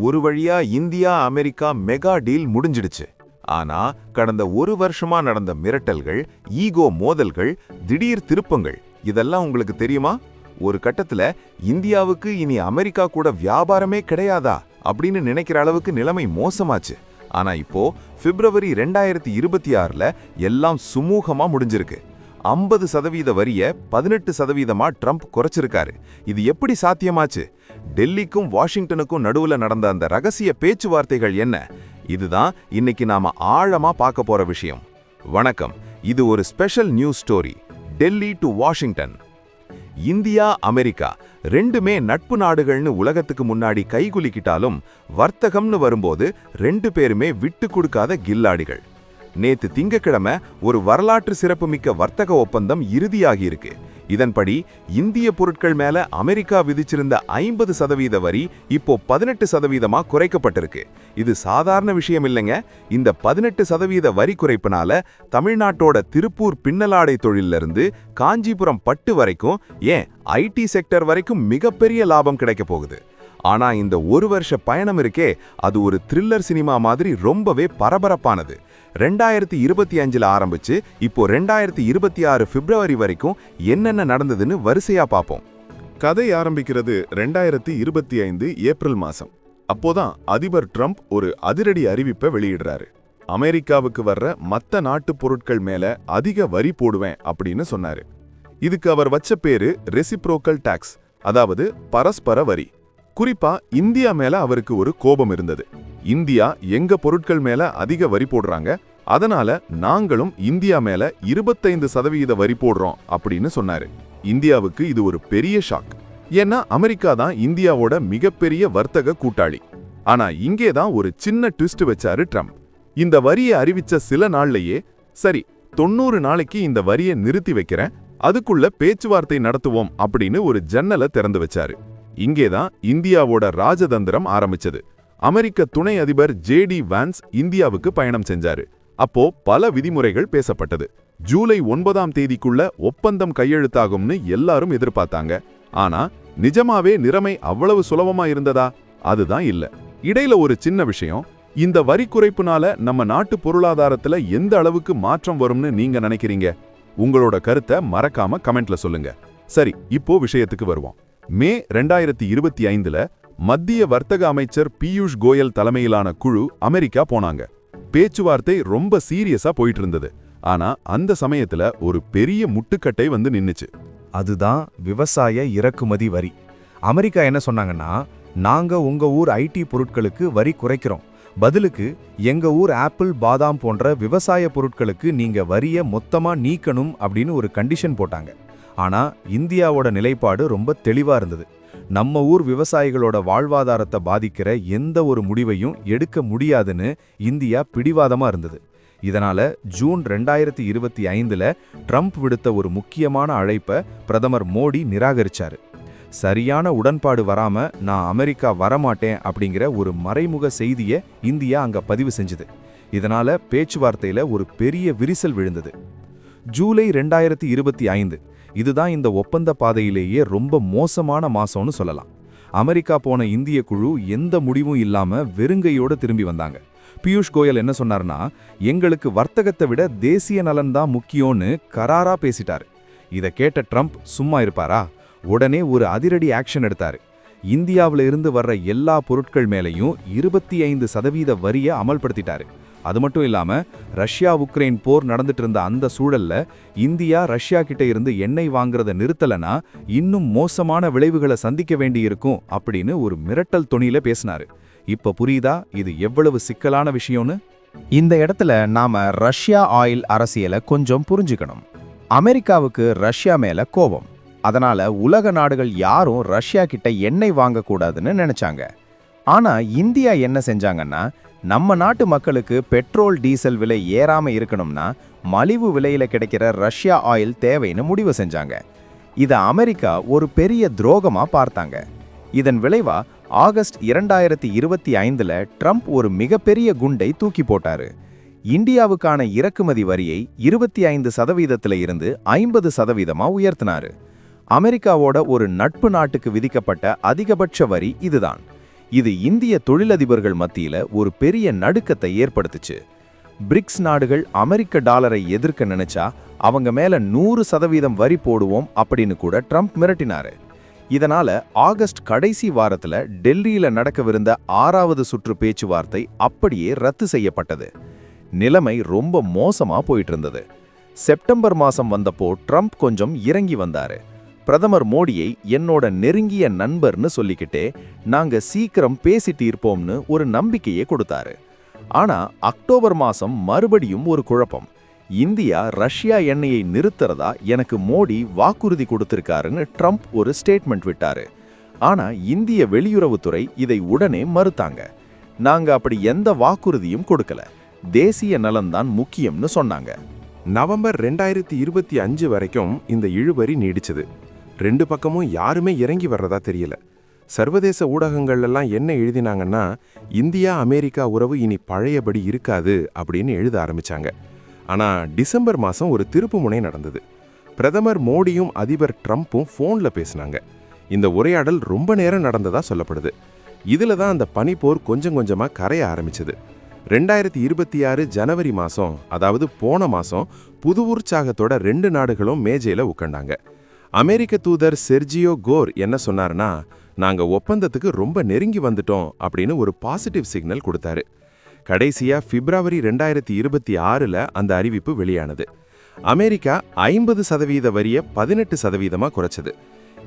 ஒரு வழியா India America mega deal முடிஞ்சிடுச்சு. ஆனா கடந்த ஒரு வருஷமா நடந்த மிரட்டல்கள் ஈகோ மோதல்கள் திடீர் திருப்பங்கள் இதெல்லாம் உங்களுக்கு தெரியுமா? ஒரு கட்டத்துல இந்தியாவுக்கு இனி அமெரிக்கா கூட வியாபாரமே கிடையாதா? அப்படின்னு நினைக்கிற அளவுக்கு நிலைமை மோசமாச்சு. ஆனா இப்போ பிப்ரவரி ரெண்டாயிரத்தி இருபத்தி ஆறுல எல்லாம் சுமூகமா முடிஞ்சிருக்கு. ஐம்பது சதவீத வரிய பதினெட்டு சதவீதமா ட்ரம்ப் குறைச்சிருக்காரு. இது எப்படி சாத்தியமாச்சு? டெல்லிக்கும் வாஷிங்டனுக்கும் நடுவுல நடந்த அந்த ரகசிய பேச்சுவார்த்தைகள் என்ன? இதுதான் இன்னைக்கு நாம ஆழமா பார்க்க போற விஷயம். வணக்கம். இது ஒரு special news story. Delhi to Washington. India America ரெண்டுமே நட்பு நாடுகள்னு உலகத்துக்கு முன்னாடி கைகுலிக்கிட்டாலும் வர்த்தகம்னு வரும்போது ரெண்டு பேருமே விட்டு கொடுக்காத கில்லாடிகள். நேத்து திங்கக்கிழமை ஒரு வரலாற்று சிறப்புமிக்க வர்த்தக ஒப்பந்தம் இறுதியாகி இருக்கு. இதன்படி இந்திய பொருட்கள் மேல அமெரிக்கா விதிச்சிருந்த ஐம்பது சதவீத வரி இப்போ பதினெட்டு சதவீதமா குறைக்கப்பட்டிருக்கு. இது சாதாரண விஷயம் இல்லைங்க. இந்த பதினெட்டு சதவீத வரி குறைப்பினால தமிழ்நாட்டோட திருப்பூர் பின்னலாடை தொழில்ல இருந்து காஞ்சிபுரம் பட்டு வரைக்கும் ஏன் ஐடி செக்டர் வரைக்கும் மிகப்பெரிய லாபம் கிடைக்க போகுது. ஆனா இந்த ஒரு வருஷ பயணம் இருக்கே அது ஒரு த்ரில்லர் சினிமா மாதிரி ரொம்பவே பரபரப்பானது. ரெண்டாயிரத்தி இருபத்தி அஞ்சில் ஆரம்பிச்சு இப்போ ரெண்டாயிரத்தி இருபத்தி ஆறு பிப்ரவரி வரைக்கும் என்னென்ன நடந்ததுன்னு வரிசையா பார்ப்போம் கதை ஆரம்பிக்கிறது ரெண்டாயிரத்தி இருபத்தி ஐந்து ஏப்ரல் மாசம். அப்போதான் அதிபர் ட்ரம்ப் ஒரு அதிரடி அறிவிப்பை வெளியிடுறாரு. அமெரிக்காவுக்கு வர்ற மற்ற நாட்டு பொருட்கள் மேல அதிக வரி போடுவேன் அப்படின்னு சொன்னாரு. இதுக்கு அவர் வச்ச பேரு ரெசிப்ரோக்கல் டாக்ஸ் அதாவது பரஸ்பர வரி. குறிப்பா இந்தியா மேல அவருக்கு ஒரு கோபம் இருந்தது. இந்தியா எங்க பொருட்கள் மேல அதிக வரி போடுறாங்க? அதனால நாங்களும் இந்தியா மேல இருபத்தைந்து சதவீத வரி போடுறோம் அப்படின்னு சொன்னாரு. இந்தியாவுக்கு இது ஒரு பெரிய ஷாக். ஏன்னா அமெரிக்கா தான் இந்தியாவோட மிகப்பெரிய வர்த்தக கூட்டாளி. ஆனா இங்கே தான் ஒரு சின்ன ட்விஸ்ட் வச்சாரு ட்ரம்ப். இந்த வரியை அறிவிச்ச சில நாள்லயே சரி தொண்ணூறு நாளைக்கு இந்த வரியை நிறுத்தி வைக்கிறேன் அதுக்குள்ள பேச்சுவார்த்தை நடத்துவோம் அப்படின்னு ஒரு ஜன்னலை திறந்து வச்சாரு. இங்கேதான் இந்தியாவோட ராஜதந்திரம் ஆரம்பிச்சது. அமெரிக்க துணை அதிபர் ஜே டி வான்ஸ் இந்தியாவுக்கு பயணம் செஞ்சாரு. அப்போ பல விதிமுறைகள் பேசப்பட்டது. ஜூலை ஒன்பதாம் தேதிக்குள்ள ஒப்பந்தம் கையெழுத்தாகும்னு எல்லாரும் எதிர்பார்த்தாங்க. ஆனா நிஜமாவே நிறமை அவ்வளவு சுலபமா இருந்ததா? அதுதான் இல்ல. இடையில ஒரு சின்ன விஷயம். இந்த வரி குறைப்புனால நம்ம நாட்டு பொருளாதாரத்துல எந்த அளவுக்கு மாற்றம் வரும்னு நீங்க நினைக்கிறீங்க? உங்களோட கருத்தை மறக்காம கமெண்ட்ல சொல்லுங்க. சரி இப்போ விஷயத்துக்கு வருவோம். மே ரெண்டாயிரத்தி இருபத்தி ஐந்துல மத்திய வர்த்தக அமைச்சர் பியூஷ் கோயல் தலைமையிலான குழு அமெரிக்கா போனாங்க. பேச்சுவார்த்தை ரொம்ப சீரியஸா போயிட்டு இருந்தது ஆனா அந்த சமயத்துல ஒரு பெரிய முட்டுக்கட்டை வந்து நின்னுச்சு. அதுதான் விவசாய இறக்குமதி வரி. அமெரிக்கா என்ன சொன்னாங்கன்னா நாங்க உங்க ஊர் ஐடி பொருட்களுக்கு வரி குறைக்கிறோம். பதிலுக்கு எங்க ஊர் ஆப்பிள் பாதாம் போன்ற விவசாய பொருட்களுக்கு நீங்க வரிய மொத்தமா நீக்கணும் அப்படின்னு ஒரு கண்டிஷன் போட்டாங்க. ஆனா இந்தியாவோட நிலைப்பாடு ரொம்ப தெளிவா இருந்தது. நம்ம ஊர் விவசாயிகளோட வாழ்வாதாரத்தை பாதிக்கிற எந்த ஒரு முடிவையும் எடுக்க முடியாதுன்னு இந்தியா பிடிவாதமாக இருந்தது. இதனால ஜூன் ரெண்டாயிரத்தி இருபத்தி ஐந்துல ட்ரம்ப் விடுத்த ஒரு முக்கியமான அழைப்பை பிரதமர் மோடி நிராகரிச்சாரு. சரியான உடன்பாடு வராம நான் அமெரிக்கா வரமாட்டேன் அப்படிங்கிற ஒரு மறைமுக செய்தியை இந்தியா அங்க பதிவு செஞ்சது. இதனால பேச்சுவார்த்தையில ஒரு பெரிய விரிசல் விழுந்தது. ஜூலை ரெண்டாயிரத்தி இருபத்தி ஐந்து இதுதான் இந்த ஒப்பந்த பாதையிலேயே ரொம்ப மோசமான மாசம்னு சொல்லலாம். அமெரிக்கா போன இந்திய குழு எந்த முடிவும் இல்லாம வெறுங்கையோட திரும்பி வந்தாங்க. பியூஷ் கோயல் என்ன சொன்னார்னா எங்களுக்கு வர்த்தகத்தை விட தேசிய நலன் தான் முக்கியம்னு கராரா பேசிட்டாரு. இதை கேட்ட ட்ரம்ப் சும்மா இருப்பாரா? உடனே ஒரு அதிரடி ஆக்ஷன் எடுத்தாரு. இந்தியாவில இருந்து வர்ற எல்லா பொருட்கள் மேலையும் இருபத்தி ஐந்து சதவீத வரியை அமல்படுத்திட்டாரு. அது மட்டும் இல்லாமல் ரஷ்யா உக்ரைன் போர் நடந்துட்டு இருந்த அந்த சூழல்ல இந்தியா ரஷ்யா கிட்ட இருந்து எண்ணெய் வாங்குறத நிறுத்தலனா இன்னும் மோசமான விளைவுகளை சந்திக்க வேண்டியிருக்கும் அப்படின்னு ஒரு மிரட்டல் தொனியில பேசினாரு. இப்ப புரியுதா? இது எவ்வளவு சிக்கலான விஷயம்னு? இந்த இடத்துல நாம ரஷ்யா ஆயில் அரசியலை கொஞ்சம் புரிஞ்சுக்கணும். அமெரிக்காவுக்கு ரஷ்யா மேல கோபம். அதனால உலக நாடுகள் யாரும் ரஷ்யா கிட்ட எண்ணெய் வாங்கக்கூடாதுன்னு நினைச்சாங்க. ஆனா இந்தியா என்ன செஞ்சாங்கன்னா நம்ம நாட்டு மக்களுக்கு பெட்ரோல் டீசல் விலை ஏறாமல் இருக்கணும்னா மலிவு விலையில் கிடைக்கிற ரஷ்யா ஆயில் தேவைன்னு முடிவு செஞ்சாங்க. இதை அமெரிக்கா ஒரு பெரிய துரோகமாக பார்த்தாங்க. இதன் விளைவா ஆகஸ்ட் இரண்டாயிரத்தி இருபத்தி ஐந்தில் ட்ரம்ப் ஒரு மிகப்பெரிய குண்டை தூக்கி போட்டாரு. இந்தியாவுக்கான இறக்குமதி வரியை இருபத்தி ஐந்து சதவீதத்தில் இருந்து ஐம்பது சதவீதமாக உயர்த்தினாரு. அமெரிக்காவோட ஒரு நட்பு நாட்டுக்கு விதிக்கப்பட்ட அதிகபட்ச வரி இதுதான். இது இந்திய தொழிலதிபர்கள் மத்தியில ஒரு பெரிய நடுக்கத்தை ஏற்படுத்துச்சு. பிரிக்ஸ் நாடுகள் அமெரிக்க டாலரை எதிர்க்க நினைச்சா அவங்க மேல நூறு சதவீதம் வரி போடுவோம் அப்படின்னு கூட ட்ரம்ப் மிரட்டினாரு. இதனால ஆகஸ்ட் கடைசி வாரத்துல டெல்லியில நடக்கவிருந்த ஆறாவது சுற்று பேச்சுவார்த்தை அப்படியே ரத்து செய்யப்பட்டது. நிலைமை ரொம்ப மோசமா போயிட்டு இருந்தது. செப்டம்பர் மாசம் வந்தப்போ ட்ரம்ப் கொஞ்சம் இறங்கி வந்தாரு. பிரதமர் மோடியை என்னோட நெருங்கிய நண்பர்னு சொல்லிக்கிட்டே நாங்க சீக்கிரம் பேசிட்டு இருப்போம்னு ஒரு நம்பிக்கையை கொடுத்தாரு. ஆனா அக்டோபர் மாசம் மறுபடியும் ஒரு குழப்பம். இந்தியா ரஷ்யா எண்ணெயை நிறுத்துறதா எனக்கு மோடி வாக்குறுதி கொடுத்திருக்காருன்னு ட்ரம்ப் ஒரு ஸ்டேட்மெண்ட் விட்டாரு. ஆனா இந்திய வெளியுறவுத்துறை இதை உடனே மறுத்தாங்க. நாங்க அப்படி எந்த வாக்குறுதியும் கொடுக்கல. தேசிய நலன்தான் முக்கியம்னு சொன்னாங்க. நவம்பர் ரெண்டாயிரத்தி இருபத்தி அஞ்சு வரைக்கும் இந்த இழுபறி நீடிச்சது. ரெண்டு பக்கமும் யாருமே இறங்கி வர்றதா தெரியல. சர்வதேச ஊடகங்கள்லாம் என்ன எழுதினாங்கன்னா இந்தியா அமெரிக்கா உறவு இனி பழையபடி இருக்காது அப்படின்னு எழுத ஆரம்பிச்சாங்க. ஆனால் டிசம்பர் மாதம் ஒரு திருப்புமுனை நடந்தது. பிரதமர் மோடியும் அதிபர் ட்ரம்ப்பும் ஃபோனில் பேசினாங்க. இந்த உரையாடல் ரொம்ப நேரம் நடந்ததாக சொல்லப்படுது. இதில் தான் அந்த பனிப்போர் கொஞ்சம் கொஞ்சமாக கரைய ஆரம்பிச்சது. ரெண்டாயிரத்தி இருபத்தி ஆறு ஜனவரி மாதம் அதாவது போன மாதம் புது உற்சாகத்தோட ரெண்டு நாடுகளும் மேஜையில் உட்காண்டாங்க அமெரிக்க தூதர் செர்ஜியோ கோர் என்ன சொன்னார்னா நாங்க ஒப்பந்தத்துக்கு ரொம்ப நெருங்கி வந்துட்டோம் அப்படின்னு ஒரு பாசிட்டிவ் சிக்னல் கொடுத்தாரு. கடைசியா பிப்ரவரி ரெண்டாயிரத்தி இருபத்தி ஆறுல அந்த அறிவிப்பு வெளியானது. அமெரிக்கா ஐம்பது சதவீத வரிய பதினெட்டு சதவீதமா குறைச்சது.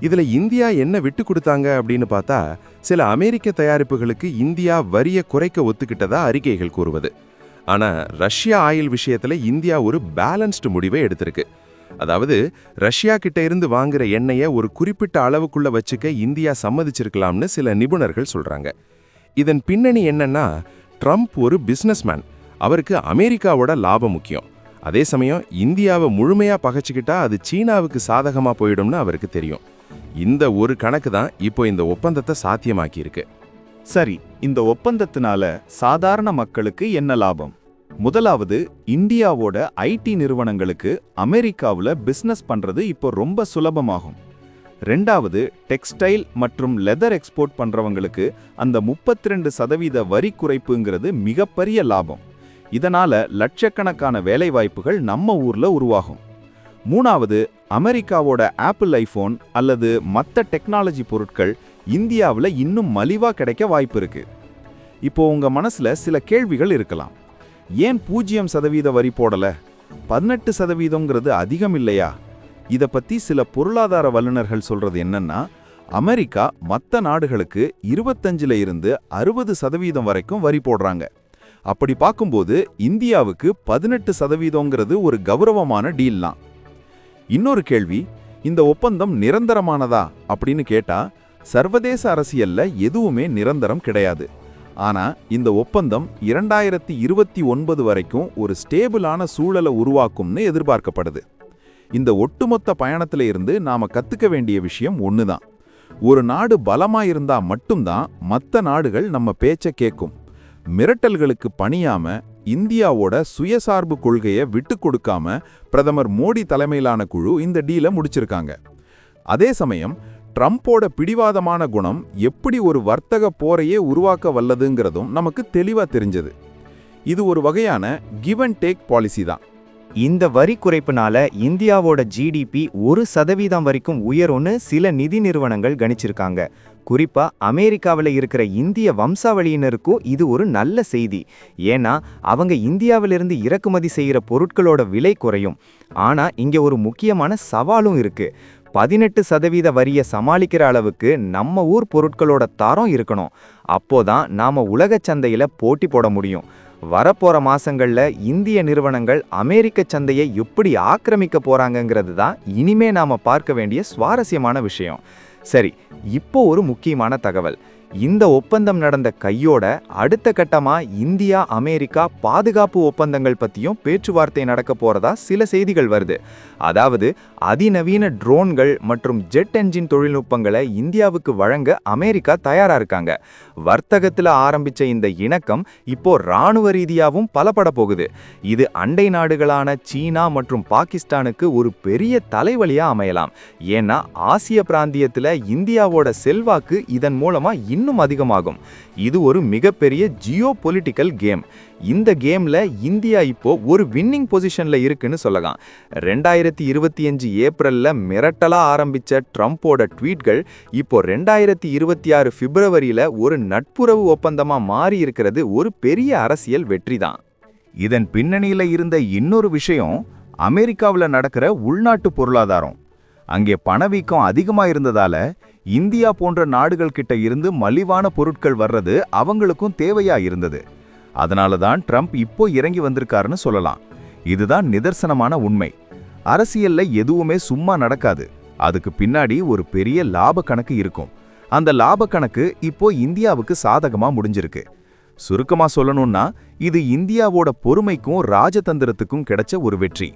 இதுல இந்தியா என்ன விட்டு கொடுத்தாங்க அப்படின்னு பார்த்தா சில அமெரிக்க தயாரிப்புகளுக்கு இந்தியா வரிய குறைக்க ஒத்துக்கிட்டதா அறிக்கைகள் கூறுவது. ஆனா ரஷ்யா ஆயில் விஷயத்துல இந்தியா ஒரு பேலன்ஸ்டு முடிவை எடுத்திருக்கு. அதாவது ரஷ்யா கிட்ட இருந்து வாங்குற எண்ணெயை ஒரு குறிப்பிட்ட அளவுக்குள்ள வச்சுக்க இந்தியா சம்மதிச்சிருக்கலாம்னு சில நிபுணர்கள் சொல்றாங்க. இதன் பின்னணி என்னன்னா ட்ரம்ப் ஒரு பிஸ்னஸ்மேன் அவருக்கு அமெரிக்காவோட லாபம் முக்கியம். அதே சமயம் இந்தியாவை முழுமையா பகைச்சிக்கிட்டா அது சீனாவுக்கு சாதகமா போயிடும்னு அவருக்கு தெரியும். இந்த ஒரு கணக்கு தான் இப்போ இந்த ஒப்பந்தத்தை சாத்தியமாக்கியிருக்கு. சரி இந்த ஒப்பந்தத்தினால சாதாரண மக்களுக்கு என்ன லாபம்? முதலாவது இந்தியாவோட ஐடி நிறுவனங்களுக்கு அமெரிக்காவில் பிஸ்னஸ் பண்ணுறது இப்போ ரொம்ப சுலபமாகும். ரெண்டாவது டெக்ஸ்டைல் மற்றும் லெதர் எக்ஸ்போர்ட் பண்ணுறவங்களுக்கு அந்த 32% சதவீத வரி குறைப்புங்கிறது மிகப்பெரிய லாபம். இதனால் லட்சக்கணக்கான வேலைவாய்ப்புகள் நம்ம ஊரில் உருவாகும். மூணாவது அமெரிக்காவோட ஆப்பிள் ஐஃபோன் அல்லது மற்ற டெக்னாலஜி பொருட்கள் இந்தியாவில் இன்னும் மலிவாக கிடைக்க வாய்ப்பு இருக்குது இப்போ உங்கள் மனசில் சில கேள்விகள் இருக்கலாம். ஏன் பூஜ்ஜியம் சதவீத வரி போடல? பதினெட்டு சதவீதங்கிறது அதிகம் இல்லையா? இதை பற்றி சில பொருளாதார வல்லுநர்கள் சொல்றது என்னன்னா அமெரிக்கா மற்ற நாடுகளுக்கு இருபத்தஞ்சில் இருந்து அறுபது சதவீதம் வரைக்கும் வரி போடுறாங்க. அப்படி பார்க்கும்போது இந்தியாவுக்கு பதினெட்டு சதவீதங்கிறது ஒரு கௌரவமான டீல் தான் இன்னொரு கேள்வி இந்த ஒப்பந்தம் நிரந்தரமானதா? அப்படின்னு கேட்டா சர்வதேச அரசியல்ல எதுவுமே நிரந்தரம் கிடையாது. ஆனா இந்த ஒப்பந்தம் இரண்டாயிரத்தி இருபத்தி ஒன்பது வரைக்கும் ஒரு ஸ்டேபிளான சூழலை உருவாக்கும்னு எதிர்பார்க்கப்படுது. இந்த ஒட்டுமொத்த பயணத்துல இருந்து நாம கத்துக்க வேண்டிய விஷயம் ஒண்ணுதான். ஒரு நாடு பலமா இருந்தா மட்டும்தான் மற்ற நாடுகள் நம்ம பேச்ச கேட்கும் மிரட்டல்களுக்கு பணியாம இந்தியாவோட சுயசார்பு கொள்கையை விட்டு கொடுக்காம பிரதமர் மோடி தலைமையிலான குழு இந்த டீலை முடிச்சிருக்காங்க. அதே சமயம் ட்ரம்ப்போட பிடிவாதமான குணம் எப்படி ஒரு வர்த்தக போரையே உருவாக்க வல்லதுங்கிறதும் நமக்கு தெளிவாக தெரிஞ்சது. இது ஒரு வகையான கிவ் அண்ட் டேக் பாலிசி தான். இந்த வரி குறைப்புனால இந்தியாவோட ஜிடிபி ஒரு சதவீதம் வரைக்கும் உயரும்னு சில நிதி நிறுவனங்கள் கணிச்சிருக்காங்க. குறிப்பா அமெரிக்காவில் இருக்கிற இந்திய வம்சாவளியினருக்கும் இது ஒரு நல்ல செய்தி. ஏன்னா அவங்க இந்தியாவிலிருந்து இறக்குமதி செய்கிற பொருட்களோட விலை குறையும். ஆனா இங்க ஒரு முக்கியமான சவாலும் இருக்கு. பதினெட்டு சதவீத வரியை சமாளிக்கிற அளவுக்கு நம்ம ஊர் பொருட்களோட தரம் இருக்கணும். அப்போதான் நாம் உலக சந்தையில் போட்டி போட முடியும். வரப்போகிற மாதங்களில் இந்திய நிறுவனங்கள் அமெரிக்க சந்தையை எப்படி ஆக்கிரமிக்க போகிறாங்கங்கிறது தான் இனிமே நாம் பார்க்க வேண்டிய சுவாரஸ்யமான விஷயம். சரி இப்போ ஒரு முக்கியமான தகவல். இந்த ஒப்பந்தம் நடந்த கையோட அடுத்த கட்டமா இந்தியா அமெரிக்கா பாதுகாப்பு ஒப்பந்தங்கள் பத்தியும் பேச்சுவார்த்தை நடக்க போறதா சில செய்திகள் வருது. அதாவது அதிநவீன ட்ரோன்கள் மற்றும் ஜெட் என்ஜின் தொழில்நுட்பங்களை இந்தியாவுக்கு வழங்க அமெரிக்கா தயாரா இருக்காங்க. வர்த்தகத்தில் ஆரம்பிச்ச இந்த இணக்கம் இப்போ ராணுவ ரீதியாகவும் பலப்பட போகுது. இது அண்டை நாடுகளான சீனா மற்றும் பாகிஸ்தானுக்கு ஒரு பெரிய தலைவலியா அமையலாம். ஏன்னா ஆசிய பிராந்தியத்தில் இந்தியாவோட செல்வாக்கு இதன் மூலமா இன்னும் அதிகமாகும். இது ஒரு மிகப்பெரிய ஜியோ பொலிட்டிக்கல் கேம் இந்த கேம்ல இந்தியா இப்போ ஒரு வின்னிங் பொசிஷன்ல இருக்குன்னு சொல்லலாம். ரெண்டாயிரத்தி இருபத்தி அஞ்சு ஏப்ரல்ல மிரட்டலா ஆரம்பிச்ச ட்ரம்ப்போட ட்வீட்கள் இப்போ ரெண்டாயிரத்தி இருபத்தி ஆறு பிப்ரவரியில ஒரு நட்புறவு ஒப்பந்தமா மாறி இருக்கிறது ஒரு பெரிய அரசியல் வெற்றி தான் இதன் பின்னணியில இருந்த இன்னொரு விஷயம் அமெரிக்காவுல நடக்கிற உள்நாட்டு பொருளாதாரம். அங்கே பணவீக்கம் அதிகமா இருந்ததால இந்தியா போன்ற நாடுகள் கிட்ட இருந்து மலிவான பொருட்கள் வர்றது அவங்களுக்கும் தேவையா இருந்தது அதனால தான் ட்ரம்ப் இப்போ இறங்கி வந்திருக்காருன்னு சொல்லலாம். இதுதான் நிதர்சனமான உண்மை. அரசியல்ல எதுவுமே சும்மா நடக்காது. அதுக்கு பின்னாடி ஒரு பெரிய லாப கணக்கு இருக்கும். அந்த லாப கணக்கு இப்போ இந்தியாவுக்கு சாதகமா முடிஞ்சிருக்கு. சுருக்கமா சொல்லணும்னா இது இந்தியாவோட பொறுமைக்கும் ராஜதந்திரத்துக்கும் கிடைச்ச ஒரு வெற்றி.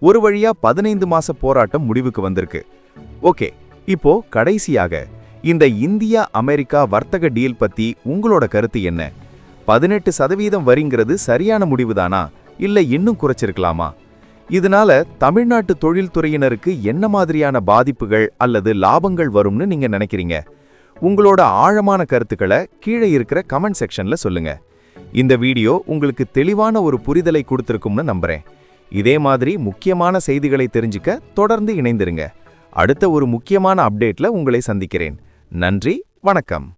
ஒரு வழியா பதினைந்து மாச போராட்டம் முடிவுக்கு வந்திருக்கு. ஓகே இப்போ கடைசியாக இந்த இந்தியா அமெரிக்கா வர்த்தக டீல் பத்தி உங்களோட கருத்து என்ன? பதினெட்டு சதவீதம் வரிங்கிறது சரியான முடிவுதானா? இல்ல இன்னும் குறைச்சிருக்கலாமா? இதனால தமிழ்நாட்டு தொழில்துறையினருக்கு என்ன மாதிரியான பாதிப்புகள் அல்லது லாபங்கள் வரும்னு நீங்க நினைக்கிறீங்க? உங்களோட ஆழமான கருத்துக்களை கீழே இருக்கிற கமெண்ட் செக்ஷன்ல சொல்லுங்க. இந்த வீடியோ உங்களுக்கு தெளிவான ஒரு புரிதலை கொடுத்திருக்கும்னு நம்புறேன். இதே மாதிரி முக்கியமான செய்திகளை தெரிஞ்சுக்க தொடர்ந்து இணைந்திருங்க. அடுத்த ஒரு முக்கியமான அப்டேட்ல உங்களை சந்திக்கிறேன். நன்றி வணக்கம்.